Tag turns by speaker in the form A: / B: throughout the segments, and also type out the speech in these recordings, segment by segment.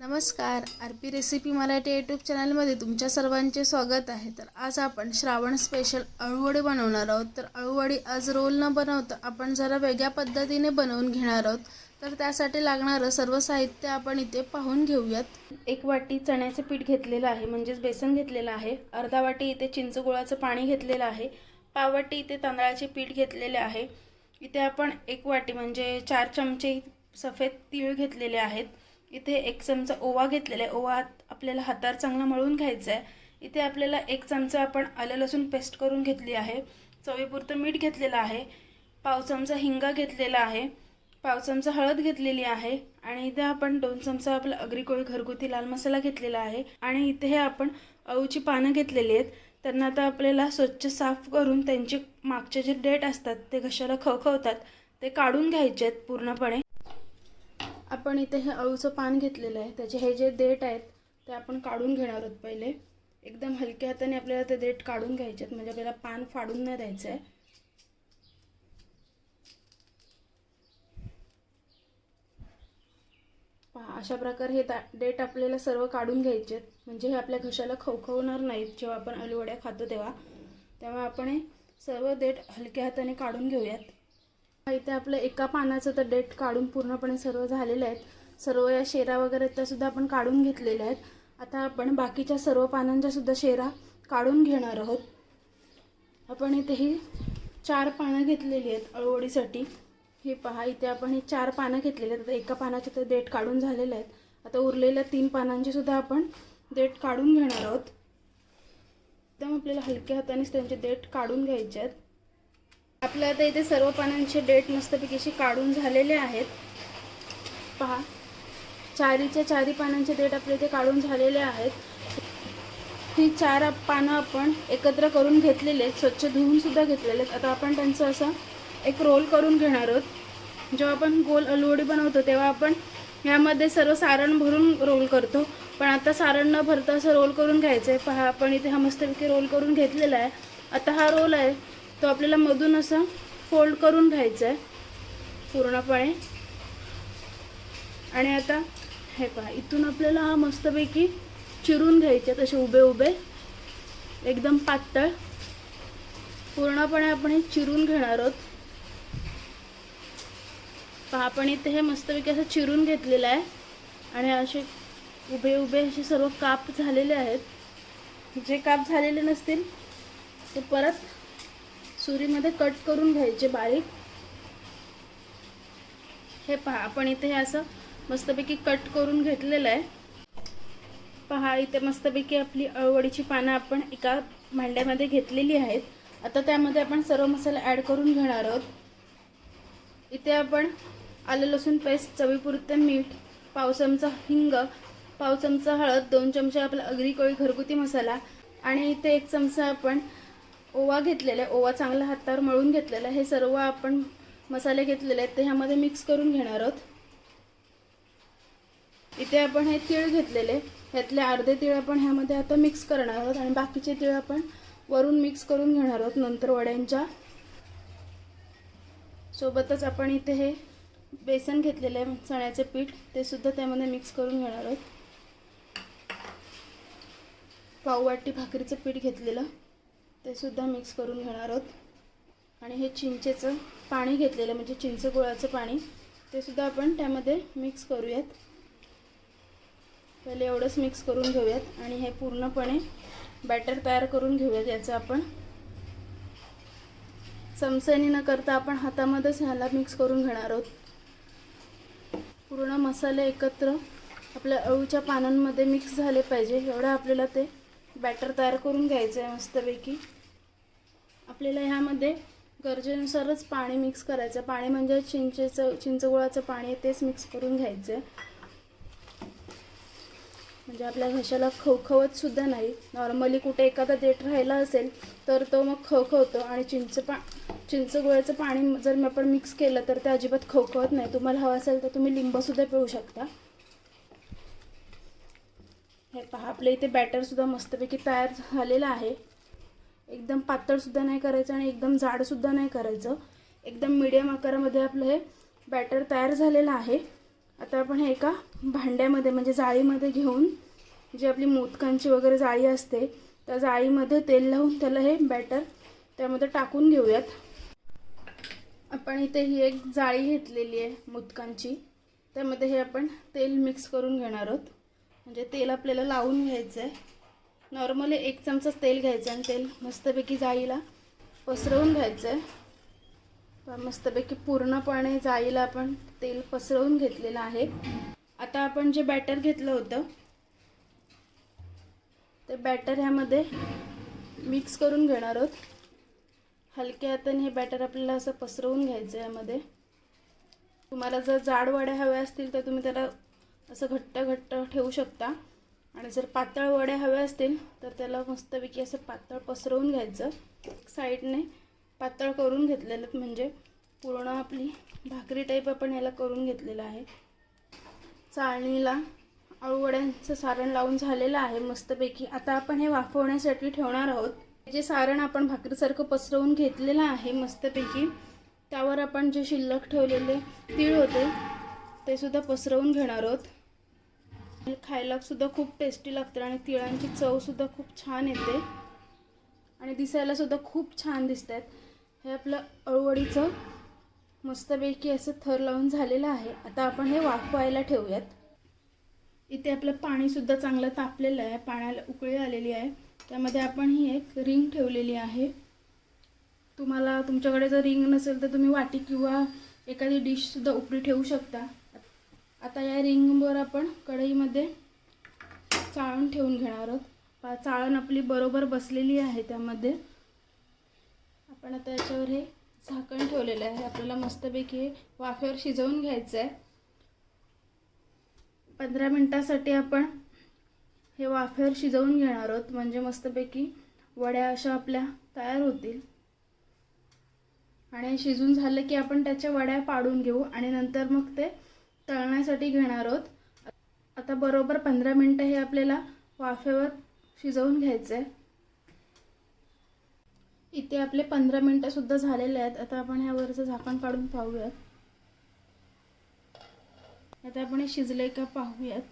A: नमस्कार. R P recipe Marathi YouTube चॅनलमध्ये तुमच्या सर्वांचे स्वागत आहे. तर आज आपण श्रावण स्पेशल अळूवडी बनवणार आहोत. तर अळूवडी आज रोल न बनवता आपण जरा वेगळ्या पद्धतीने बनवून घेणार आहोत. तर त्यासाठी लागणारं सर्व साहित्य आपण इथे पाहून घेऊयात. एक वाटी चण्याचे पीठ घेतलेलं आहे म्हणजेच बेसन घेतलेलं आहे. अर्धा वाटी इथे चिंचगुळाचं पाणी घेतलेलं आहे. पाववाटी इथे तांदळाचे पीठ घेतलेले आहे. इथे आपण एक वाटी म्हणजे चार चमचे सफेद तीळ घेतलेले आहेत. इथे एक चमचा ओवा घेतलेला आहे. ओवा आपल्याला हातावर चांगला मळून घ्यायचा आहे. इथे आपल्याला एक चमचा आपण आलं लसूण पेस्ट करून घेतली आहे. चवीपुरतं मीठ घेतलेलं आहे. पाव चमचा हिंगा घेतलेला आहे. पाव चमचा हळद घेतलेली आहे. आणि इथे आपण दोन चमचा आपला अग्रिकोळी घरगुती लाल मसाला घेतलेला आहे. आणि इथे हे आपण अळूची पानं घेतलेली आहेत. त्यांना आता आपल्याला स्वच्छ साफ करून त्यांचे मागचे जे डेट असतात ते घशाला खवखवतात ते काढून घ्यायचे आहेत पूर्णपणे. आपण इथे हे अळूचं पान घेतलेलं आहे. त्याचे हे जे देठ आहेत ते आपण काढून घेणार आहोत पहिले. एकदम हलक्या हाताने आपल्याला ते देठ काढून घ्यायचे आहेत. म्हणजे आपल्याला पान फाडून नाही द्यायचं आहे अशा प्रकारे हे दा डेट आपल्याला सर्व काढून घ्यायचे आहेत. म्हणजे हे आपल्या घशाला खवखवणार नाहीत. जेव्हा आपण अळूवड्या खातो तेव्हा. तेव्हा आपण हे सर्व देठ हलक्या हाताने काढून घेऊयात. इथे आपलं एका पानाचं तर डेट काढून पूर्णपणे सर्व झालेलं आहेत. सर्व या शेरा वगैरे त्या सुद्धा आपण काढून घेतलेल्या आहेत. आता आपण बाकीच्या सर्व पानांच्या सुद्धा शेरा काढून घेणार आहोत. आपण इथे ही चार पानं घेतलेली आहेत अळवडीसाठी. हे पहा इथे आपण ही चार पानं घेतलेली आहेत. आता एका पानाचे तर देठ काढून झालेले आहेत. आता उरलेल्या तीन पानांची सुद्धा आपण देठ काढून घेणार आहोत. एकदम आपल्याला हलक्या हातानेच त्यांचे देठ काढून घ्यायचे आहेत. आपल्या आता इथे सर्व पानांचे डेट मस्तपैकी असे काढून झालेले आहेत. पहा. चारीच्या चारी पानांचे डेट आपल्या इथे काढून झालेले आहेत. ही चार पानं आपण एकत्र करून घेतलेले आहेत. स्वच्छ धुवून सुद्धा घेतलेले आहेत. आता आपण त्यांचं असं एक रोल करून घेणार आहोत. जेव्हा आपण गोल अलवडी बनवतो तेव्हा आपण यामध्ये सर्व सारण भरून रोल करतो. पण आता सारण न भरता असं रोल करून घ्यायचं आहे पहा आपण इथे हा मस्तपैकी रोल करून घेतलेला आहे. आता हा रोल आहे. तो आपल्याला मधून असं फोल्ड करून घ्यायचा आहे पूर्णपणे. आणि आता हे पहा इथून आपल्याला हा मस्तपैकी चिरून घ्यायचे तसे उभे उभे एकदम पातळ. पूर्णपणे आपण हे चिरून घेणार आहोत. पहा आपण इथे हे मस्तपैकी असं चिरून घेतलेलं आहे. आणि असे उभे उभे असे सर्व काप झालेले आहेत. जे काप झालेले नसतील ते परत सुरीमध्ये कट करून घ्यायचे बारीक. हे पहा आपण इथे हे असं मस्तपैकी कट करून घेतलेलं आहे. पहा इथे मस्तपैकी आपली अळवडीची पानं आपण एका भांड्यामध्ये घेतलेली आहेत. आता त्यामध्ये आपण सर्व मसाले ॲड करून घेणार आहोत. इथे आपण आलं लसूण पेस्ट चवीपुरते मीठ पाव चमचा हिंग पाव चमचा हळद दोन चमचे आपला अग्री कोळी घरगुती मसाला आणि इथे एक चमचा आपण ओवा घेतलेला आहे. ओवा चांगला हातावर मळून घेतलेला आहे. हे सर्व आपण मसाले घेतलेले आहेत. ते ह्यामध्ये मिक्स करून घेणार आहोत. इथे आपण हे तीळ घेतलेले ह्यातले अर्धे तीळ आपण ह्यामध्ये आता मिक्स करणार आहोत. आणि बाकीचे तीळ आपण वरून मिक्स करून घेणार आहोत नंतर वड्यांच्या. सोबतच आपण इथे हे बेसन घेतलेलं आहे. चण्याचे पीठ. ते सुद्धा त्यामध्ये मिक्स करून घेणार आहोत. पाववाटी भाकरीचं पीठ घेतलेलं. ते सुद्धा मिक्स करून घेणार आहोत. आणि हे चिंचेचं पाणी घेतलेलं म्हणजे चिंच गुळाचं पाणी ते सुद्धा आपण त्यामध्ये मिक्स करूयात. पहिले एवढंच मिक्स करून घेऊयात आणि हे पूर्णपणे बॅटर तयार करून घेऊयात याचं आपण. चमच्याने न करता आपण हातामध्येच ह्याला मिक्स करून घेणार आहोत. पूर्ण मसाले एकत्र आपल्या अळूच्या पानांमध्ये मिक्स झाले पाहिजे एवढं आपल्याला ते बॅटर तयार करून घ्यायचं आहे मस्तपैकी. आपल्याला ह्यामध्ये गरजेनुसारच पाणी मिक्स करायचं. पाणी म्हणजे चिंचेचं चिंचगुळाचं पाणी आहे तेच मिक्स करून घ्यायचं. आहे म्हणजे आपल्या घशाला खवखवत सुद्धा नाही. नॉर्मली कुठे एखादा देठ राहिला असेल तर तो मग खवखवतो. आणि चिंच पा चिंचगुळ्याचं पाणी जर मी आपण मिक्स केलं तर ते अजिबात खवखवत नाही. तुम्हाला हवं असेल तर तुम्ही लिंबसुद्धा पिऊ शकता. हे पहा आपल्या इथे बॅटरसुद्धा मस्तपैकी तयार झालेलं आहे. एकदम पातळसुद्धा नाही करायचं आणि एकदम जाडसुद्धा नाही करायचं. एकदम मिडियम आकारामध्ये आपलं हे बॅटर तयार झालेलं आहे. आता आपण हे एका भांड्यामध्ये म्हणजे जाळीमध्ये घेऊन जी आपली मोदकांची वगैरे जाळी असते त्या जाळीमध्ये तेल लावून त्याला हे बॅटर त्यामध्ये टाकून घेऊयात. आपण इथे ही एक जाळी घेतलेली आहे मोदकांची. त्यामध्ये हे आपण तेल मिक्स करून घेणार आहोत. म्हणजे तेल आपल्याला लावून घ्यायचं आहे नॉर्मली एक चमचाच तेल घ्यायचं आणि तेल मस्तपैकी जाळीला पसरवून घ्यायचं आहे मस्तपैकी पूर्णपणे जाळीला आपण तेल पसरवून घेतलेलं आहे. आता आपण जे बॅटर घेतलं होतं ते बॅटर ह्यामध्ये मिक्स करून घेणार आहोत. हलक्या हाताने हे बॅटर आपल्याला असं पसरवून घ्यायचं आहे यामध्ये तुम्हाला जर जाड वड्या हव्या असतील तर तुम्ही त्याला असं घट्ट घट्ट ठेवू शकता. आणि जर पातळ वड्या हव्या असतील तर त्याला मस्तपैकी असं पातळ पसरवून घ्यायचं. साईडने पातळ करून घेतलेलं म्हणजे पूर्ण आपली भाकरी टाईप आपण याला करून घेतलेलं आहे. चाळणीला अळूवड्यांचं सारण लावून झालेलं आहे मस्तपैकी. आता आपण हे वाफवण्यासाठी ठेवणार आहोत. जे सारण आपण भाकरीसारखं पसरवून घेतलेलं आहे मस्तपैकी त्यावर आपण जे शिल्लक ठेवलेले तीळ होते ते सुद्धा पसरवून घेणार आहोत. खायला सुद्धा खूप टेस्टी लागतं आणि तिळांची चव सुद्धा खूप छान येते. आणि दिसायला सुद्धा खूप छान दिसत आहेत हे आपलं अळवडीचं मस्तपैकी असं थर लावून झालेलं आहे. आता आपण हे वाफवायला ठेवूयात. इथे आपलं पाणीसुद्धा चांगलं तापलेलं आहे. पाण्याला उकळी आलेली आहे. त्यामध्ये आपण ही एक रिंग ठेवलेली आहे. तुम्हाला तुमच्याकडे जर रिंग नसेल तर तुम्ही वाटी किंवा एखादी डिशसुद्धा उपरी ठेवू शकता. आता या रिंगवर आपण कढईमध्ये चाळण ठेवून घेणार आहोत. चाळण आपली बरोबर बसलेली आहे त्यामध्ये. आपण आता याच्यावर हे झाकण ठेवलेलं आहे. आपल्याला मस्तपैकी हे वाफेवर शिजवून घ्यायचं आहे पंधरा मिनटासाठी आपण हे वाफेवर शिजवून घेणार आहोत. म्हणजे मस्तपैकी वड्या अशा आपल्या तयार होतील. आणि शिजून झालं की आपण त्याच्या वड्या पाडून घेऊ. आणि नंतर मग ते तळण्यासाठी घेणार आहोत. आता बरोबर पंधरा मिनटं हे आपल्याला वाफेवर शिजवून घ्यायचं आहे इथे आपले पंधरा मिनटंसुद्धा झालेले आहेत. आता आपण ह्यावरचं झाकण काढून पाहूयात. आता आपण हे शिजले का पाहूयात.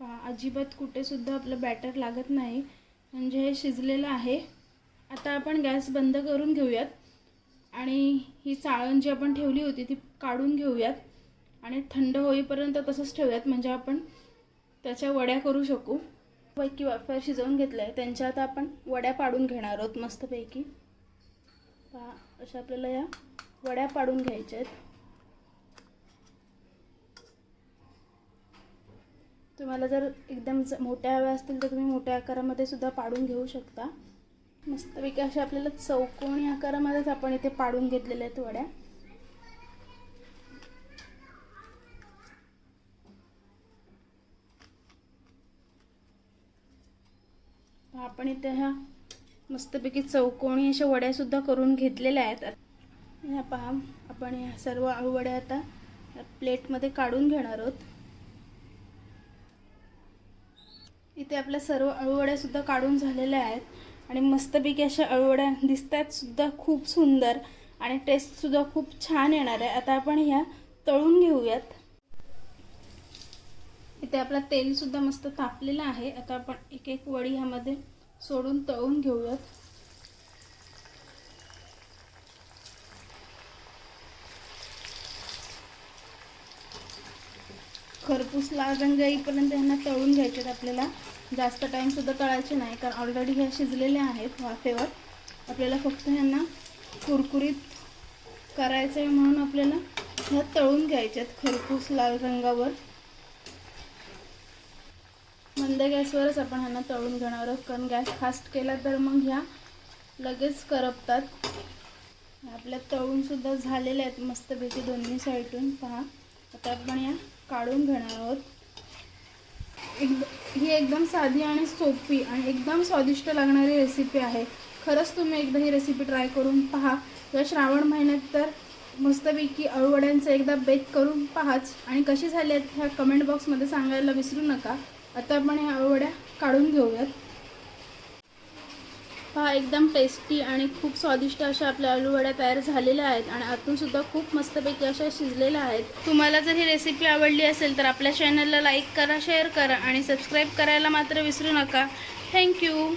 A: पहा अजिबात कुठेसुद्धा आपलं बॅटर लागत नाही. म्हणजे हे शिजलेलं आहे. आता आपण गॅस बंद करून घेऊयात. आणि ही चाळण जी आपण ठेवली होती ती काढून घेऊयात. आणि थंड होईपर्यंत तसंच ठेवूयात. म्हणजे आपण त्याच्या वड्या करू शकू. पैकी वाफर शिजवून घेतलं आहे त्यांच्या आता आपण वड्या पाडून घेणार आहोत मस्तपैकी. पहा अशा आपल्याला या वड्या पाडून घ्यायच्या आहेत. तुम्हाला जर एकदम ज- मोठ्या हव्या असतील तर तुम्ही मोठ्या आकारामध्ये सुद्धा पाडून घेऊ शकता. मस्तपैकी अशा आपल्याला चौकोनी आकारामध्येच आपण इथे पाडून घेतलेल्या आहेत वड्या. आपण इथे ह्या मस्तपैकी चौकोनी अशा वड्यासुद्धा करून घेतलेल्या आहेत. ह्या पहा आपण ह्या सर्व आळूवड्या आता प्लेटमध्ये काढून घेणार आहोत. इथे आपल्या सर्व अळूवड्यासुद्धा काढून झालेल्या आहेत आणि मस्तपैकी अशा अळूवड्या दिसत आहेत सुद्धा खूप सुंदर आणि टेस्टसुद्धा खूप छान येणार आहे. आता आपण ह्या तळून घेऊयात. इथे आपला तेलसुद्धा मस्त तापलेलं आहे. आता आपण एक एक वडी ह्यामध्ये सोडून तळून घेऊयात. खरपूस लाल रंग येईपर्यंत ह्यांना तळून घ्यायचे आहेत आपल्याला. जास्त टाईमसुद्धा तळायचे नाही कारण ऑलरेडी ह्या शिजलेल्या आहेत वाफेवर. आपल्याला फक्त ह्यांना कुरकुरीत करायचं आहे म्हणून आपल्याला ह्या तळून घ्यायच्या आहेत खरपूस लाल रंगावर. मंद गॅसवरच आपण ह्यांना तळून घेणार आहोत. कारण गॅस फास्ट केला तर मग ह्या लगेच करपतात. आपल्या तळूनसुद्धा झालेल्या आहेत मस्तपैकी दोन्ही साईडून. पहा. आता आपण या काढून घेणार आहोत. एकदम ही एकदम साधी आणि सोपी आणि एकदम स्वादिष्ट लागणारी रेसिपी आहे. खरंच तुम्ही एकदा ही रेसिपी ट्राय करून पहा. या श्रावण महिन्यात तर मस्तपैकी अळूवड्यांचं एकदा बेक करून पहाच. आणि कशी झाली आहेत ह्या कमेंट बॉक्समध्ये सांगायला विसरू नका. आता आपण ह्या अळूवड्या काढून घेऊयात. पहा एकदम टेस्टी आणि खूप स्वादिष्ट अशा आपल्या आलूवड्या तयार झालेल्या आहेत आणि आतूनसुद्धा खूप मस्तपैकी अशा शिजलेल्या आहेत. तुम्हाला जर ही रेसिपी आवडली असेल तर आपल्या चॅनलला लाईक करा शेअर करा आणि सबस्क्राईब करायला मात्र विसरू नका. थँक्यू